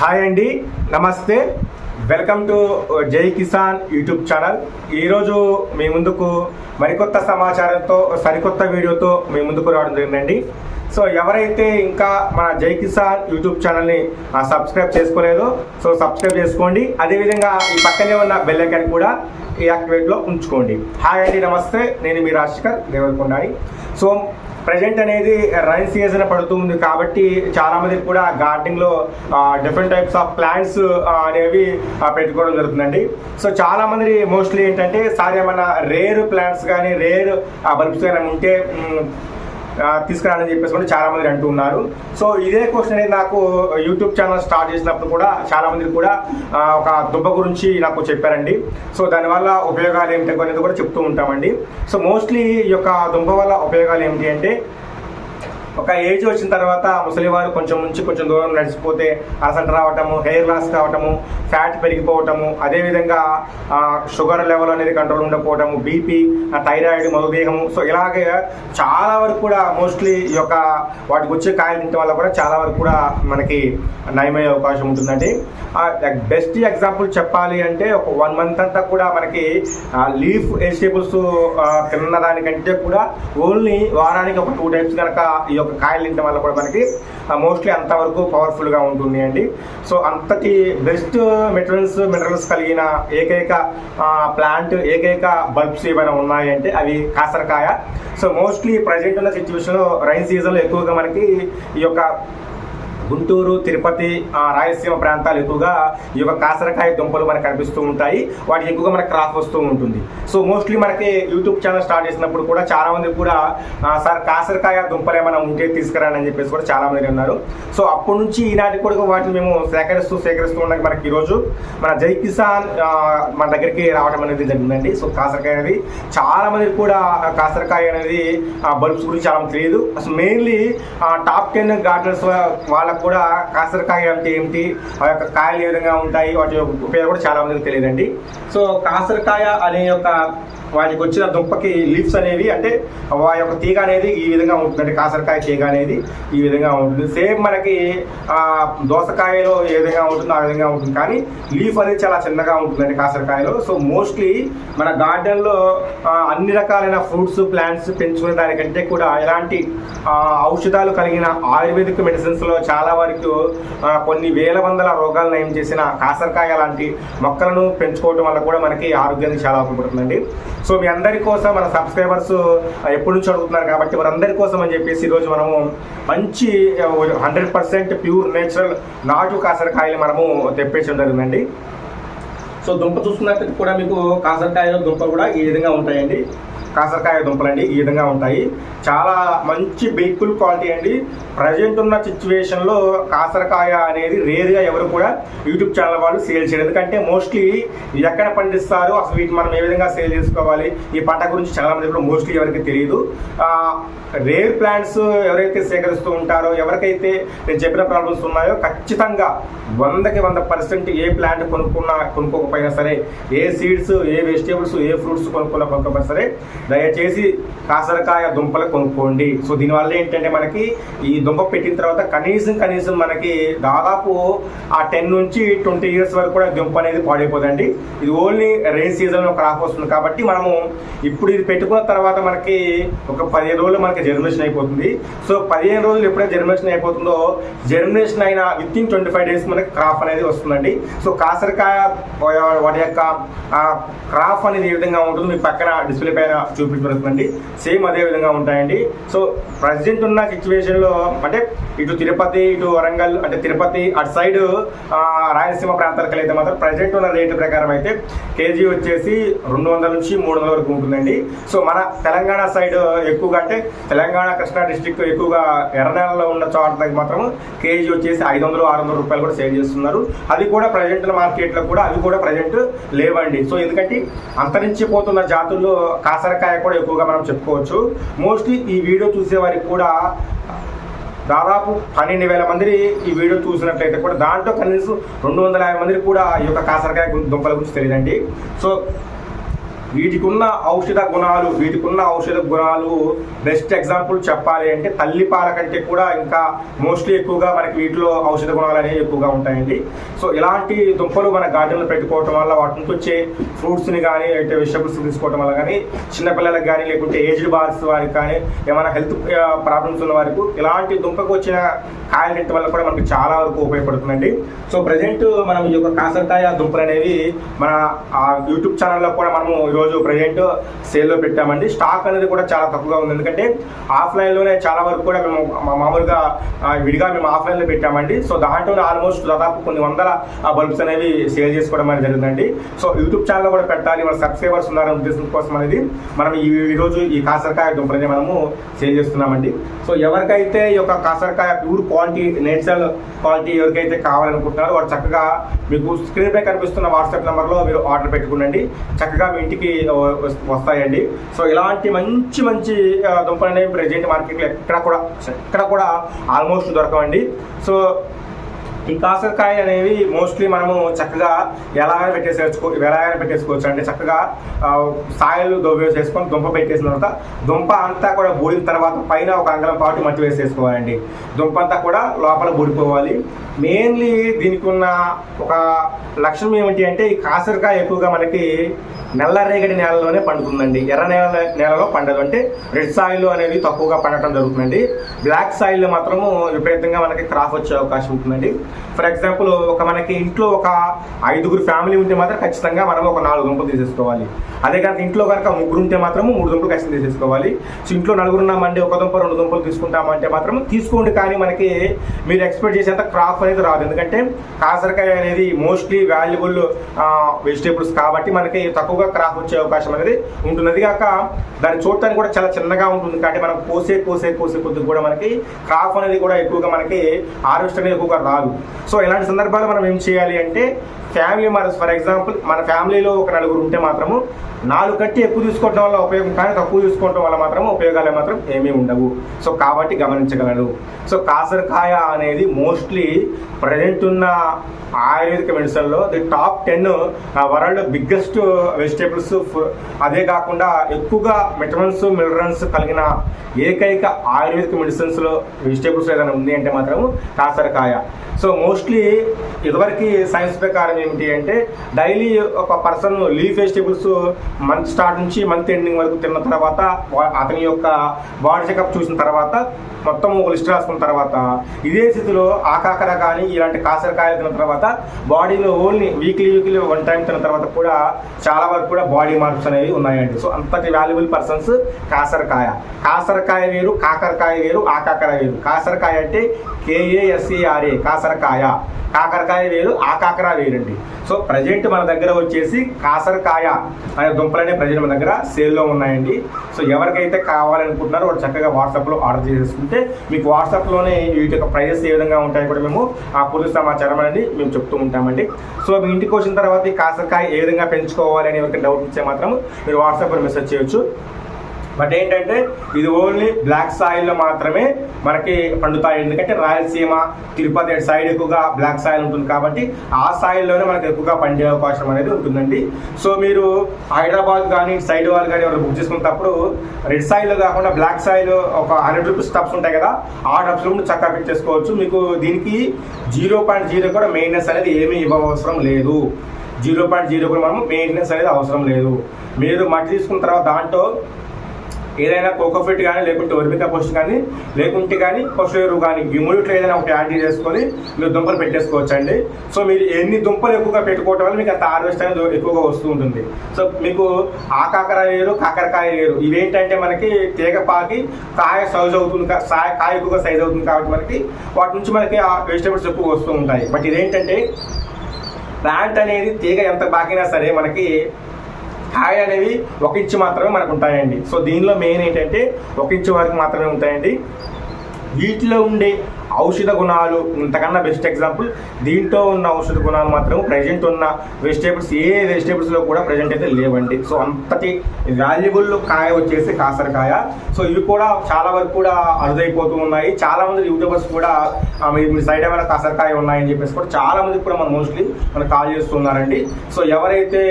Hi అండి నమస్తే. Welcome to జై కిసాన్ యూట్యూబ్ ఛానల్. ఈరోజు మీ ముందుకు మరికొత్త సమాచారంతో సరికొత్త వీడియోతో మీ ముందుకు రావడం జరిగిందండి. సో ఎవరైతే ఇంకా మన జై కిసాన్ యూట్యూబ్ ఛానల్ని సబ్స్క్రైబ్ చేసుకోలేదో సో సబ్స్క్రైబ్ చేసుకోండి. అదేవిధంగా ఈ పక్కనే ఉన్న బెల్ కూడా ఈ యాక్టివేట్లో ఉంచుకోండి. హాయ్ అండి నమస్తే. నేను మీ రాజశేఖర్ దేవరకొండాని సో ప్రజెంట్ అనేది రైన్ సీజన్ పడుతుంది కాబట్టి చాలామంది కూడా గార్డెనింగ్లో డిఫరెంట్ టైప్స్ ఆఫ్ ప్లాంట్స్ అనేవి పెట్టుకోవడం జరుగుతుందండి. సో చాలామంది మోస్ట్లీ ఏంటంటే సార్ ఏమైనా రేర్ ప్లాంట్స్ కానీ రేర్ బల్బ్స్ కానీ ఉంటే తీసుకురానని చెప్పేసి కూడా చాలా మంది అంటూ ఉన్నారు. సో ఇదే క్వశ్చన్ అనేది నాకు యూట్యూబ్ ఛానల్ స్టార్ట్ చేసినప్పుడు కూడా చాలా మంది కూడా ఒక దుబ్బ గురించి నాకు చెప్పారండి. సో దానివల్ల ఉపయోగాలు ఏమిటి అనేది కూడా చెప్తూ ఉంటామండి. సో మోస్ట్లీ ఈ యొక్క దుంప వల్ల ఉపయోగాలు ఏమిటి అంటే ఒక ఏజ్ వచ్చిన తర్వాత ముసలివారు కొంచెం నుంచి కొంచెం దూరం నడిచిపోతే అలసట రావటము హెయిర్ లాస్ కావటము ఫ్యాట్ పెరిగిపోవటము అదేవిధంగా షుగర్ లెవెల్ అనేది కంట్రోల్ ఉండకపోవటము బీపీ థైరాయిడ్ మధుదేహము సో ఇలాగే చాలా వరకు కూడా మోస్ట్లీ ఈ యొక్క వాటికి వచ్చే కాయలు తింటే వల్ల కూడా చాలా వరకు కూడా మనకి నయమయ్యే అవకాశం ఉంటుందండి. బెస్ట్ ఎగ్జాంపుల్ చెప్పాలి అంటే ఒక వన్ మంత్ అంతా కూడా మనకి లీఫ్ వెజిటేబుల్స్ తిన్న దానికంటే కూడా ఓన్లీ వారానికి ఒక టూ టైమ్స్ కనుక ఈ యొక్క కాయలు తినడం వల్ల కూడా మనకి మోస్ట్లీ అంతవరకు పవర్ఫుల్గా ఉంటుంది అండి. సో అంతటి బెస్ట్ మెటీరియల్స్ మినరల్స్ కలిగిన ఏకైక ప్లాంట్ ఏకైక బల్బ్స్ ఏమైనా ఉన్నాయంటే అవి కాసరకాయ. సో మోస్ట్లీ ప్రజెంట్ ఉన్న సిచ్యువేషన్లో రైన్ సీజన్లో ఎక్కువగా మనకి ఈ యొక్క గుంటూరు తిరుపతి రాయలసీమ ప్రాంతాలు ఎక్కువగా ఈ యొక్క కాసరకాయ దుంపలు మనకు కనిపిస్తూ ఉంటాయి. వాటికి ఎక్కువగా మనకి క్రాప్ వస్తూ ఉంటుంది. సో మోస్ట్లీ మనకి యూట్యూబ్ ఛానల్ స్టార్ట్ చేసినప్పుడు కూడా చాలా మంది కూడా సార్ కాసరకాయ దుంపలు ఏమైనా ఉంటే తీసుకురాని అని చెప్పేసి కూడా చాలా మంది ఉన్నారు సో అప్పటి నుంచి ఈనాటి కూడా వాటిని మేము సేకరిస్తూ సేకరిస్తూ ఉండగా మనకి ఈరోజు మన జై కిసాన్ మన దగ్గరికి రావడం అనేది జరిగిందండి. సో కాసరకాయ అనేది చాలా మంది కూడా కాసరకాయ అనేది బల్బ్స్ గురించి చాలా తెలియదు. అసలు మెయిన్లీ టాప్ టెన్ గార్డెన్స్ వాళ్ళకు కూడా కాసరకాయ అంటే ఏమిటి? ఆ యొక్క కాయలు ఏ విధంగా ఉంటాయి? వాటి యొక్క ఉపయోగం కూడా చాలా మందికి తెలియదండి. సో కాసరకాయ అనే యొక్క వాటికి వచ్చిన దుంపకి లీవ్స్ అనేవి అంటే వా యొక్క తీగ అనేది ఈ విధంగా ఉంటుంది. అంటే కాసరకాయ తీగ అనేది ఈ విధంగా ఉంటుంది. సేమ్ మనకి ఆ, దోసకాయలో ఏ విధంగా ఉంటుందో ఆ విధంగా ఉంటుంది. కానీ లీఫ్ అనేది చాలా చిన్నగా ఉంటుందండి కాసరకాయలో. సో మోస్ట్లీ మన గార్డెన్లో అన్ని రకాలైన ఫ్రూట్స్ ప్లాంట్స్ పెంచుకునే దానికంటే కూడా ఎలాంటి ఔషధాలు కలిగిన ఆయుర్వేదిక్ మెడిసిన్స్లో చాలా వరకు కొన్ని వేల వందల రోగాలు నయం చేసిన కాసరకాయ లాంటి మొక్కలను పెంచుకోవడం వల్ల కూడా మనకి ఆరోగ్యానికి చాలా ఉపయోగపడుతుందండి. సో మీ అందరి కోసం మన సబ్స్క్రైబర్స్ ఎప్పటి నుంచి అడుగుతున్నారు కాబట్టి వారందరి కోసం అని చెప్పేసి ఈరోజు మనము మంచి హండ్రెడ్ పర్సెంట్ ప్యూర్ నేచురల్ నాటు కాసరకాయలు మనము తెప్పించడం జరిగిందండి. సో దుంప చూసుకున్నట్టు కూడా మీకు కాసరకాయలో దుంప కూడా ఈ విధంగా ఉంటాయండి. కాసరకాయ దుంపలండి ఈ విధంగా ఉంటాయి. చాలా మంచి బిల్కుల్ క్వాలిటీ అండి. ప్రజెంట్ ఉన్న సిచ్యువేషన్లో కాసరకాయ అనేది రేర్గా ఎవరు కూడా యూట్యూబ్ ఛానల్ వాళ్ళు సేల్ చేయరు. ఎందుకంటే మోస్ట్లీ ఎక్కడ పండిస్తారు అసలు వీటిని మనం ఏ విధంగా సేల్ చేసుకోవాలి? ఈ పంట గురించి చాలా మంది కూడా మోస్ట్లీ ఎవరికి తెలియదు. రేర్ ప్లాంట్స్ ఎవరైతే సేకరిస్తూ ఉంటారో ఎవరికైతే నేను చెప్పిన ప్రాబ్లమ్స్ ఉన్నాయో ఖచ్చితంగా వందకి వంద పర్సెంట్ ఏ ప్లాంట్ కొనుక్కున్నా కొనుక్కోకపోయినా సరే ఏ సీడ్స్ ఏ వెజిటేబుల్స్ ఏ ఫ్రూట్స్ కొనుక్కున్నా కొనుక్కోకపోయినా సరే దయచేసి కాసరకాయ దుంపలు కొనుక్కోండి. సో దీనివల్ల ఏంటంటే మనకి ఈ దుంప పెట్టిన తర్వాత కనీసం కనీసం మనకి దాదాపు ఆ టెన్ నుంచి ట్వంటీ ఇయర్స్ వరకు కూడా దుంప అనేది పాడైపోదండి. ఇది ఓన్లీ రెయిన్ సీజన్లో క్రాప్ వస్తుంది కాబట్టి మనము ఇప్పుడు ఇది పెట్టుకున్న తర్వాత మనకి ఒక పదిహేను రోజులు మనకి జర్మినేషన్ అయిపోతుంది. సో పదిహేను రోజులు ఎప్పుడైతే జర్మినేషన్ అయిపోతుందో జర్మినేషన్ అయిన within twenty five days మనకి క్రాప్ అనేది వస్తుందండి. సో కాసరకాయ వాటి యొక్క క్రాప్ అనేది ఏ విధంగా ఉంటుంది మీ పక్కన డిస్ప్లే పైన చూపించబడుతుందండి. సేమ్ అదే విధంగా ఉంటాయండి. సో ప్రజెంట్ ఉన్న సిచ్యువేషన్లో అంటే ఇటు తిరుపతి ఇటు వరంగల్ అంటే తిరుపతి అటు సైడ్ రాయలసీమ ప్రాంతాలకు అయితే మాత్రం ప్రజెంట్ ఉన్న రేటు ప్రకారం అయితే కేజీ వచ్చేసి రెండు వందల నుంచి మూడు వందల వరకు ఉంటుందండి. సో మన తెలంగాణ సైడ్ ఎక్కువగా అంటే తెలంగాణ కృష్ణా డిస్టిక్ ఎక్కువగా ఎర్రనెలలో ఉన్న చోట్లకి మాత్రం కేజీ వచ్చేసి ఐదు వందలు ఆరు వందల రూపాయలు కూడా సేల్ చేస్తున్నారు. అది కూడా ప్రజెంట్ మార్కెట్లో కూడా అవి కూడా ప్రజెంట్ లేవండి. సో ఎందుకంటే అంతరించిపోతున్న జాతుల్లో కాసరకాయ కూడా ఎక్కువగా మనం చెప్పుకోవచ్చు. మోస్ట్లీ ఈ వీడియో చూసే వారికి కూడా దాదాపు పన్నెండు వేల మంది ఈ వీడియో చూసినట్లయితే కూడా దాంట్లో కనీసం రెండు వందల యాభై మందికి కూడా ఈ యొక్క కాసరకాయ దుంపల గురించి తెలియదండి. సో వీటికి ఉన్న ఔషధ గుణాలు వీటికి ఉన్న ఔషధ గుణాలు బెస్ట్ ఎగ్జాంపుల్ చెప్పాలి అంటే తల్లిపాల కంటే కూడా ఇంకా మోస్ట్లీ ఎక్కువగా మనకి వీటిలో ఔషధ గుణాలు అనేవి ఎక్కువగా ఉంటాయండి. సో ఇలాంటి దుంపలు మన గార్డెన్లో పెట్టుకోవటం వల్ల వాటి నుంచి వచ్చే ఫ్రూట్స్ని కానీ అయితే వెజిటబుల్స్ తీసుకోవడం వల్ల కానీ చిన్నపిల్లలకు కానీ లేకుంటే ఏజ్డ్ బార్స్ వారికి కానీ ఏమైనా హెల్త్ ప్రాబ్లమ్స్ ఉన్న వారికి ఇలాంటి దుంపకు వచ్చిన కాయలు తినటం వల్ల కూడా మనకు చాలా వరకు ఉపయోగపడుతుందండి. సో ప్రజెంట్ మనం ఈ యొక్క కాసరకాయ దుంపలు అనేవి మన ఆ యూట్యూబ్ ఛానల్లో కూడా మనము ఈరోజు ప్రజెంట్ సేల్లో పెట్టామండి. స్టాక్ అనేది కూడా చాలా తక్కువగా ఉంది. ఎందుకంటే ఆఫ్లైన్లోనే చాలా వరకు కూడా మేము మా- మామూలుగా విడిగా మేము ఆఫ్లైన్లో పెట్టామండి. సో దాంట్లోనే ఆల్మోస్ట్ దాదాపు కొన్ని వందల బల్బ్స్ అనేవి సేల్ చేసుకోవడం అనేది జరిగిందండి. సో యూట్యూబ్ ఛానల్ కూడా పెట్టాలి. మన సబ్స్క్రైబర్స్ ఉన్నారనే ఉద్దేశం కోసం అనేది మనం ఈ ఈరోజు ఈ కాసరకాయ దుంపలని మనము సేల్ చేస్తున్నామండి. సో ఎవరికైతే ఈ యొక్క కాసరకాయ ప్యూర్ క్వాలిటీ నేచురల్ క్వాలిటీ ఎవరికైతే కావాలనుకుంటున్నారో వారు చక్కగా మీకు స్క్రీన్ పై కనిపిస్తున్న వాట్సాప్ నెంబర్లో మీరు ఆర్డర్ పెట్టుకునండి చక్కగా మీ ఇంటికి వస్తాయండి. సో ఇలాంటి మంచి మంచి దుంపలు అనేవి ప్రజెంట్ మార్కెట్లో ఎక్కడ కూడా ఎక్కడ కూడా ఆల్మోస్ట్ దొరకవండి. సో ఈ కాసరకాయ అనేవి మోస్ట్లీ మనము చక్కగా ఎలాగైనా పెట్టేసేసుకో ఎలాగైనా పెట్టేసుకోవచ్చు అంటే చక్కగా సాయలు సాయిల్ చేసుకొని దుంప పెట్టేసిన తర్వాత దుంప అంతా కూడా బూడిన తర్వాత పైన ఒక అంగళం పాటు మట్టి వేసేసుకోవాలండి. దుంప అంతా కూడా లోపల బూడిపోవాలి. మెయిన్లీ దీనికి ఉన్న ఒక లక్షణం ఏమిటి అంటే ఈ కాసరకాయ ఎక్కువగా మనకి నల్లరేగడి నేలలోనే పండుతుందండి. ఎర్ర నేల నేలలో పండదు. అంటే రెడ్ సాయిల్ అనేది తక్కువగా పండటం జరుగుతుందండి. బ్లాక్ సాయిల్ మాత్రము విపరీతంగా మనకి క్రాప్ వచ్చే అవకాశం ఉంటుందండి. ఫర్ ఎగ్జాంపుల్ ఒక మనకి ఇంట్లో ఒక ఐదుగురు ఫ్యామిలీ ఉంటే మాత్రం ఖచ్చితంగా మనం ఒక నాలుగు దుంపలు తీసేసుకోవాలి. అదే కనుక ఇంట్లో కనుక ముగ్గురు ఉంటే మాత్రం మూడు దుంపలు ఖచ్చితంగా తీసేసుకోవాలి. సో ఇంట్లో నలుగురు ఉన్నామండి ఒక దుంప రెండు దుంపలు తీసుకుంటామంటే మాత్రం తీసుకోండి కానీ మనకి మీరు ఎక్స్పెక్ట్ చేసేంత క్రాప్ అనేది రాదు. ఎందుకంటే కాసరకాయ అనేది మోస్ట్లీ వాల్యుబుల్ వెజిటేబుల్స్ కాబట్టి మనకి తక్కువగా క్రాప్ వచ్చే అవకాశం అనేది ఉంటుంది కాక దాన్ని చూడటానికి కూడా చాలా చిన్నగా ఉంటుంది. కాబట్టి మనం కోసే కోసే కోసే కొద్దిగా కూడా మనకి క్రాప్ అనేది కూడా ఎక్కువగా మనకి హార్వెస్ట్ అనేది ఎక్కువగా రాదు. సో ఇలాంటి సందర్భాలు మనం ఏం చేయాలి అంటే ఫ్యామిలీ మెంబర్స్ ఫర్ ఎగ్జాంపుల్ మన ఫ్యామిలీలో ఒక నలుగురు ఉంటే మాత్రము నాలుగు కట్టి ఎక్కువ తీసుకోవడం వల్ల ఉపయోగం కానీ తక్కువ తీసుకోవడం వల్ల మాత్రం ఉపయోగాలు మాత్రం ఏమీ ఉండవు. సో కాబట్టి గమనించగలరు సో కాసరకాయ అనేది మోస్ట్లీ ప్రజెంట్ ఉన్న ఆయుర్వేదిక మెడిసిన్లో the top ten world biggest vegetables అదే కాకుండా ఎక్కువగా విటమిన్స్ మినరల్స్ కలిగిన ఏకైక ఆయుర్వేదిక మెడిసిన్స్లో వెజిటేబుల్స్ ఏదైనా ఉంది అంటే మాత్రం కాసరకాయ. సో మోస్ట్లీ ఇదివరకు సైన్స్ ప్రకారం ఏమిటి అంటే డైలీ ఒక person leaf vegetables month start నుంచి మంత్ ఎండింగ్ వరకు తిన్న తర్వాత అతని యొక్క బాడీ చెకప్ చూసిన తర్వాత మొత్తం ఒక లిస్ట్ రాసుకున్న తర్వాత ఇదే స్థితిలో ఆకాకర కానీ ఇలాంటి కాసరకాయలు తిన్న తర్వాత బాడీలో only weekly weekly one time తిన్న తర్వాత కూడా చాలా వరకు కూడా బాడీ మార్క్స్ అనేవి ఉన్నాయండి. సో అంతటి వాల్యుబుల్ పర్సన్స్ కాసరకాయ. కాసరకాయ వేరు కాకరకాయ వేరు ఆకాకర వేరు. కాసరకాయ అంటే కేఏఎస్ఈఆర్ఏ కాసరకాయ. కాకరకాయ వేరు ఆకాకర వేరండి. సో ప్రజెంట్ మన దగ్గర వచ్చేసి కాసరకాయ అనే దుంపలనే ప్రజెంట్ మన దగ్గర సేల్లో ఉన్నాయండి. సో ఎవరికైతే కావాలనుకుంటున్నారో వాళ్ళు చక్కగా వాట్సాప్లో ఆర్డర్ చేసేసుకుంటే మీకు వాట్సాప్లోనే వీటి యొక్క ప్రైజెస్ ఏ విధంగా ఉంటాయి కూడా మేము ఆ పూర్తి సమాచారం అనేది మేము చెప్తూ ఉంటామండి. సో మీ ఇంటికి వచ్చిన తర్వాత ఈ కాసరకాయ ఏ విధంగా పెంచుకోవాలి అని ఎవరికి డౌట్ ఇచ్చే మాత్రం మీరు వాట్సాప్లో మెసేజ్ చేయొచ్చు. బట్ ఏంటంటే ఇది ఓన్లీ బ్లాక్ సాయిల్లో మాత్రమే మనకి పండుతాయి. ఎందుకంటే రాయలసీమ తిరుపతి సైడ్ ఎక్కువగా బ్లాక్ సాయిల్ ఉంటుంది కాబట్టి ఆ సాయిల్లోనే మనకి ఎక్కువగా పండే అవకాశం అనేది ఉంటుందండి. సో మీరు హైదరాబాద్ కానీ సైడ్ వాళ్ళు కానీ ఎవరు బుక్ చేసుకున్నప్పుడు రెడ్ సాయిల్లో కాకుండా బ్లాక్ సాయిల్ ఒక హండ్రెడ్ రూపీస్ టబ్స్ ఉంటాయి కదా ఆ టబ్స్ కూడా చక్కగా పెట్టేసుకోవచ్చు మీకు దీనికి జీరో పాయింట్ జీరో కూడా మెయింటెనెన్స్ అనేది ఏమీ ఇవ్వవసరం లేదు. జీరో పాయింట్ జీరో కూడా మనం మెయింటెనెన్స్ అనేది అవసరం లేదు. మీరు మట్టి తీసుకున్న తర్వాత దాంట్లో ఏదైనా కోకోఫిట్ కానీ లేకుంటే ఒరిమికా పోస్ట్ కానీ లేకుంటే కానీ పశు ఎరువు కానీ ఈ మూడిట్లో ఏదైనా ఒకటి యాడ్ చేసుకొని మీరు దుంపలు పెట్టేసుకోవచ్చు అండి సో మీరు ఎన్ని దుంపలు ఎక్కువగా పెట్టుకోవటం వల్ల మీకు అంత హార్వెస్ట్ అనేది ఎక్కువగా వస్తూ ఉంటుంది. సో మీకు ఆ కాకర వేరు కాకరకాయ వేరు. ఇవేంటంటే మనకి తీగ పాకి కాయ సైజ్ అవుతుంది కా- కాయ ఎక్కువగా సైజ్ అవుతుంది కాబట్టి మనకి వాటి నుంచి మనకి ఆ వెజిటేబుల్స్ ఎక్కువ వస్తూ ఉంటాయి. బట్ ఇదేంటంటే ప్లాంట్ అనేది తీగ ఎంత బాకినా సరే మనకి హాయ్ అనేవి ఒక ఇంచు మాత్రమే మనకు ఉంటాయండి. సో దీనిలో మెయిన్ ఏంటంటే ఒక ఇంచు వరకు మాత్రమే ఉంటాయండి. వీటిలో ఉండే ఔషధ గుణాలు ఇంతకన్నా బెస్ట్ ఎగ్జాంపుల్ దీంట్లో ఉన్న ఔషధ గుణాలు మాత్రం ప్రజెంట్ ఉన్న వెజిటేబుల్స్ ఏ వెజిటేబుల్స్లో కూడా ప్రజెంట్ అయితే లేవండి. సో అంతటి వాల్యుబుల్ కాయ వచ్చేసి కాసరకాయ. సో ఇవి కూడా చాలా వరకు కూడా అరుదైపోతూ ఉన్నాయి. చాలామంది యూట్యూబర్స్ కూడా మీ మీ సైడ్ ఏమైనా కాసరకాయ ఉన్నాయని చెప్పేసి కూడా చాలా మంది కూడా మనం మోస్ట్లీ మనకు కాల్ చేస్తున్నారండి. సో ఎవరైతే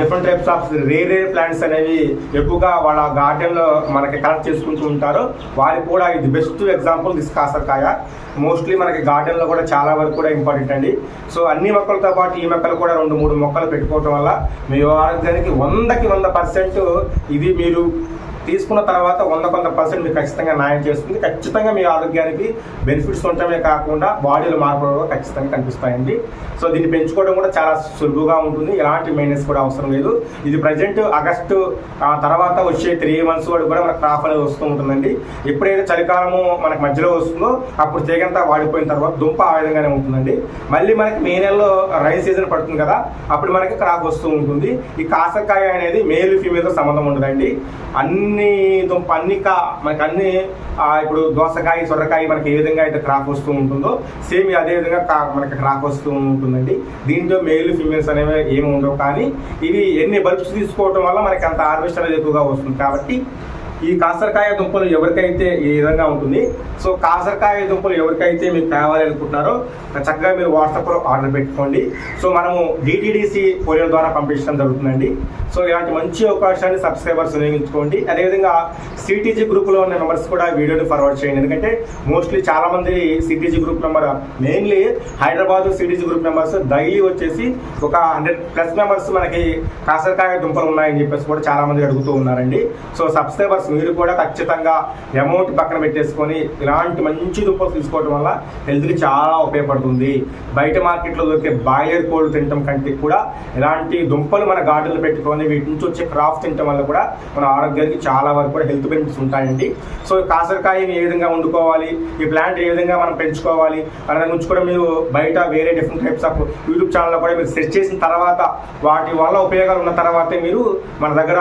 different types of rare rare plants అనేవి ఎక్కువగా వాళ్ళ గార్డెన్లో మనకి కలెక్ట్ చేసుకుంటూ ఉంటారో వారికి కూడా ఇది బెస్ట్ ఎగ్జాంపుల్ దిస్ కాసరకాయ. మోస్ట్లీ మనకి గార్డెన్లో కూడా చాలా వరకు కూడా ఇంపార్టెంట్ అండి. సో అన్ని మొక్కలతో పాటు ఈ మొక్కలు కూడా రెండు మూడు మొక్కలు పెట్టుకోవటం వల్ల మీ ఆరోగ్యానికి వందకి వంద పర్సెంట్ ఇది మీరు తీసుకున్న తర్వాత వంద కొంత పర్సెంట్ మీకు ఖచ్చితంగా న్యాయం చేస్తుంది. ఖచ్చితంగా మీ ఆరోగ్యానికి బెనిఫిట్స్ ఉండటమే కాకుండా బాడీలో మార్పులు కూడా ఖచ్చితంగా కనిపిస్తాయండి. సో దీన్ని పెంచుకోవడం కూడా చాలా సులువుగా ఉంటుంది. ఎలాంటి మెయింటెన్స్ కూడా అవసరం లేదు. ఇది ప్రజెంట్ ఆగస్టు తర్వాత వచ్చే త్రీ మంత్స్ వరకు కూడా మనకు క్రాప్ అనేది వస్తూ ఉంటుందండి. ఎప్పుడైతే చలికాలము మనకు మధ్యలో వస్తుందో అప్పుడు తీగంతా వాడిపోయిన తర్వాత దుంప ఆ విధంగానే ఉంటుందండి. మళ్ళీ మనకి మే నెలలో రైన్ సీజన్ పడుతుంది కదా అప్పుడు మనకి క్రాప్ వస్తూ ఉంటుంది. ఈ కాసకాయ అనేది మేల్ ఫీమేల్తో సంబంధం ఉండదండి. అన్ని దుంప అన్ని కా మనకి అన్ని ఇప్పుడు దోసకాయ సొరకాయ మనకి ఏ విధంగా అయితే క్రాప్ వస్తూ ఉంటుందో సేమ్ అదే విధంగా మనకి క్రాప్ వస్తూ ఉంటుందండి. దీంట్లో మేల్ ఫిమేల్స్ అనేవి ఏమి ఉండవు. కానీ ఇవి ఎన్ని బల్బ్స్ తీసుకోవడం వల్ల మనకి అంత హార్వెస్ట్ అనేది ఎక్కువగా వస్తుంది. కాబట్టి ఈ కాసరకాయ దుంపలు ఎవరికైతే ఈ విధంగా ఉంటుంది? సో కాసరకాయ దుంపలు ఎవరికైతే మీకు కావాలి అనుకుంటున్నారో చక్కగా మీరు వాట్సాప్లో ఆర్డర్ పెట్టుకోండి. సో మనము డిటీడీసీ కొరియర్ ద్వారా పంపించడం జరుగుతుందండి. సో ఇలాంటి మంచి అవకాశాన్ని సబ్స్క్రైబర్స్ వినియోగించుకోండి. అదేవిధంగా సిటీజీ గ్రూప్లో ఉన్న మెంబర్స్ కూడా వీడియోని ఫార్వర్డ్ చేయండి. ఎందుకంటే మోస్ట్లీ చాలామంది సిటీజీ గ్రూప్ మెంబర్ మెయిన్లీ హైదరాబాద్ సిటీజీ గ్రూప్ మెంబర్స్ డైలీ వచ్చేసి ఒక హండ్రెడ్ ప్లస్ మెంబర్స్ మనకి కాసరకాయ దుంపలు ఉన్నాయని చెప్పేసి కూడా చాలామంది అడుగుతూ ఉన్నారండి. సో సబ్స్క్రైబర్స్ మీరు కూడా ఖచ్చితంగా అమౌంట్ పక్కన పెట్టేసుకొని ఇలాంటి మంచి దుంపలు తీసుకోవడం వల్ల హెల్త్కి చాలా ఉపయోగపడుతుంది. బయట మార్కెట్లో దొరికే బాయిలర్ కోళ్ళు తినటం కంటే కూడా ఇలాంటి దుంపలు మన గార్డెన్లో పెట్టుకొని వీటి నుంచి వచ్చే క్రాఫ్ట్ తినటం వల్ల కూడా మన ఆరోగ్యానికి చాలా వరకు కూడా హెల్త్ బెనిఫిట్స్ ఉంటాయండి. సో కాసరకాయని ఏ విధంగా వండుకోవాలి? ఈ ప్లాంట్ ఏ విధంగా మనం పెంచుకోవాలి? అనే గురించి కూడా మీరు బయట వేరే డిఫరెంట్ టైప్స్ ఆఫ్ యూట్యూబ్ ఛానల్లో కూడా మీరు సెర్చ్ చేసిన తర్వాత వాటి వల్ల ఉపయోగాలు ఉన్న తర్వాతే మీరు మన దగ్గర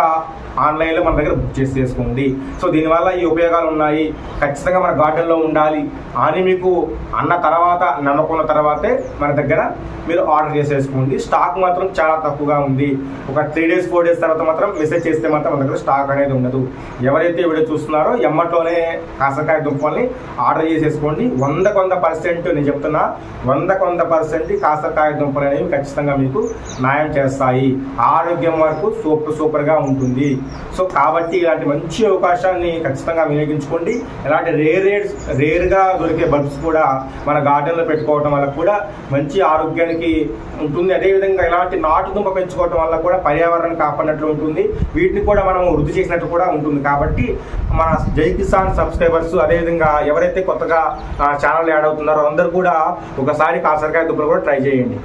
ఆన్లైన్లో మన దగ్గర బుక్ చేసి చేసుకోండి. సో దీనివల్ల ఈ ఉపయోగాలు ఉన్నాయి. ఖచ్చితంగా మన గార్డెన్లో ఉండాలి. అని మీకు అన్న తర్వాత నమ్మకున్న తర్వాతే మన దగ్గర మీరు ఆర్డర్ చేసేసుకోండి. స్టాక్ మాత్రం చాలా తక్కువగా ఉంది. ఒక త్రీ డేస్ ఫోర్ డేస్ తర్వాత మాత్రం మెసేజ్ చేస్తే మాత్రం మన దగ్గర స్టాక్ అనేది ఉండదు. ఎవరైతే వీడియో చూస్తున్నారో ఎమ్మటోనే కాసరకాయ దుంపల్ని ఆర్డర్ చేసేసుకోండి. వంద కొంత పర్సెంట్ నేను చెప్తున్నా వంద కొంత పర్సెంట్ కాసరకాయ దుంపలు అనేవి ఖచ్చితంగా మీకు న్యాయం చేస్తాయి. ఆరోగ్యం వరకు సూపర్ సూపర్గా ఉంటుంది. సో కాబట్టి ఇలాంటి మంచి అవకాశాన్ని ఖచ్చితంగా వినియోగించుకోండి. ఇలాంటి రేర్ రేట్స్ రేర్గా దొరికే బల్బ్స్ కూడా మన గార్డెన్లో పెట్టుకోవడం వల్ల కూడా మంచి ఆరోగ్యానికి ఉంటుంది. అదేవిధంగా ఇలాంటి నాటు దుంప పెంచుకోవడం వల్ల కూడా పర్యావరణం కాపాడినట్లు ఉంటుంది. వీటిని కూడా మనం వృద్ధి చేసినట్టు కూడా ఉంటుంది. కాబట్టి మన జై కిసాన్ సబ్స్క్రైబర్స్ అదేవిధంగా ఎవరైతే కొత్తగా ఛానల్ యాడ్ అవుతున్నారో అందరూ కూడా ఒకసారి కాసరకాయ దుంపలు కూడా ట్రై చేయండి.